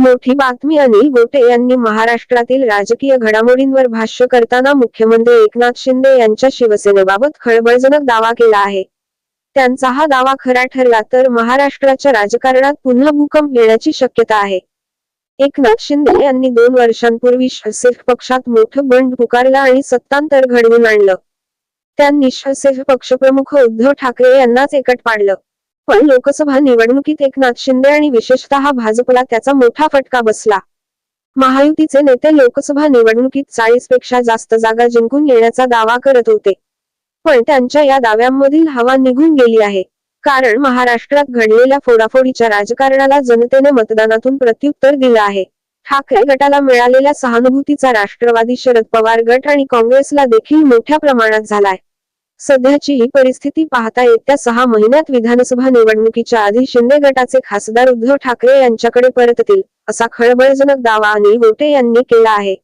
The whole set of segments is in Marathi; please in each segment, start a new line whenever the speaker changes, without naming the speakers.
मोठी बातमी अनिल गोटे यांनी महाराष्ट्रातील राजकीय घडामोडींवर भाष्य करताना मुख्यमंत्री एकनाथ शिंदे यांच्या शिवसेनेबाबत खळबळजनक दावा केला आहे. त्यांचा हा दावा खरा ठरला तर महाराष्ट्राच्या राजकारणात पुन्हा भूकंप येण्याची शक्यता आहे. एकनाथ शिंदे यांनी दोन वर्षांपूर्वी शिवसेना पक्षात मोठं बंड पुकारलं आणि सत्तांतर घडवून आणलं. त्यांनी शिवसेना पक्षप्रमुख उद्धव ठाकरे यांनाच एकट पाडलं. पण लोकसभा निवडणुकीत एकनाथ शिंदे आणि विशेषतः भाजपला त्याचा मोठा फटका बसला. महायुतीचे नेते लोकसभा निवडणुकीत चाळीसपेक्षा जास्त जागा जिंकून येण्याचा दावा करत होते. पण त्यांच्या या दाव्यांमधील हवा निघून गेली आहे. कारण महाराष्ट्रात घडलेल्या फोडाफोडीच्या राजकारणाला जनतेने मतदानातून प्रत्युत्तर दिलं आहे. ठाकरे गटाला मिळालेल्या सहानुभूतीचा राष्ट्रवादी शरद पवार गट आणि काँग्रेसला देखील मोठ्या प्रमाणात झालाय. सध्याची ही परिस्थिती पाहता येत्या सहा महिन्यात विधानसभा निवडणुकीच्या आधी शिंदे गटाचे खासदार उद्धव ठाकरे यांच्याकडे परततील असा खळबळजनक दावा अनिल गोटे यांनी केला आहे.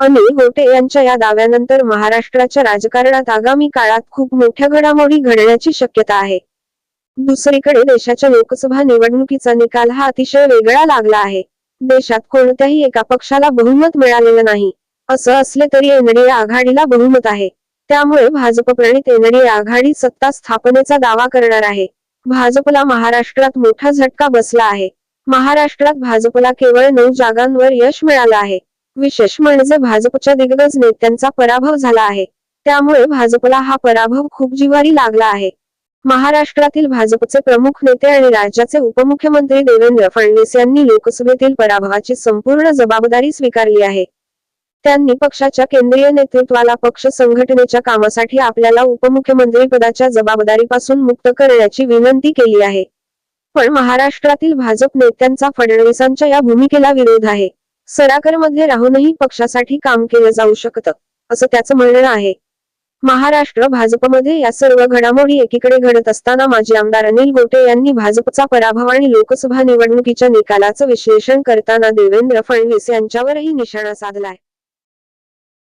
अनिल गोटे यांच्या या दाव्यानंतर महाराष्ट्राच्या राजकारणात आगामी काळात खूप मोठ्या घडामोडी घडण्याची शक्यता आहे. दुसरीकडे देशाच्या लोकसभा निवडणुकीचा निकाल हा अतिशय वेगळा लागला आहे. देशात कोणत्याही एका पक्षाला बहुमत मिळालेलं नाही. असं असले तरी एनडीए आघाडीला बहुमत आहे. त्यामुळे भाजप प्रणित आघाडी सत्ता स्थापनेचा दावा करणार आहे. भाजपला महाराष्ट्रात मोठा झटका बसला आहे. महाराष्ट्रात भाजपला केवळ नऊ जागांवर यश मिळालं आहे. विशेष म्हणजे भाजपच्या दिग्गज नेत्यांचा पराभव झाला आहे. त्यामुळे भाजपला हा पराभव खूप जिवारी लागला आहे. महाराष्ट्रातील भाजपचे प्रमुख नेते आणि राज्याचे उपमुख्यमंत्री देवेंद्र फडणवीस यांनी लोकसभेतील पराभवाची संपूर्ण जबाबदारी स्वीकारली आहे. त्यांनी पक्षाच्या केंद्रीय नेतृत्वाला पक्ष संघटनेच्या कामासाठी आपल्याला उपमुख्यमंत्री पदाच्या जबाबदारीपासून मुक्त करण्याची विनंती केली आहे. पण महाराष्ट्रातील भाजप नेत्यांचा फडणवीसांच्या या भूमिकेला विरोध आहे. सराकरमध्ये राहूनही पक्षासाठी काम केलं जाऊ शकतं असं त्याचं म्हणणं आहे. महाराष्ट्र भाजपमध्ये या सर्व घडामोडी एकीकडे घडत असताना माजी आमदार अनिल गोटे यांनी भाजपचा पराभव आणि लोकसभा निवडणुकीच्या निकालाचं विश्लेषण करताना देवेंद्र फडणवीस यांच्यावरही निशाणा साधलाय.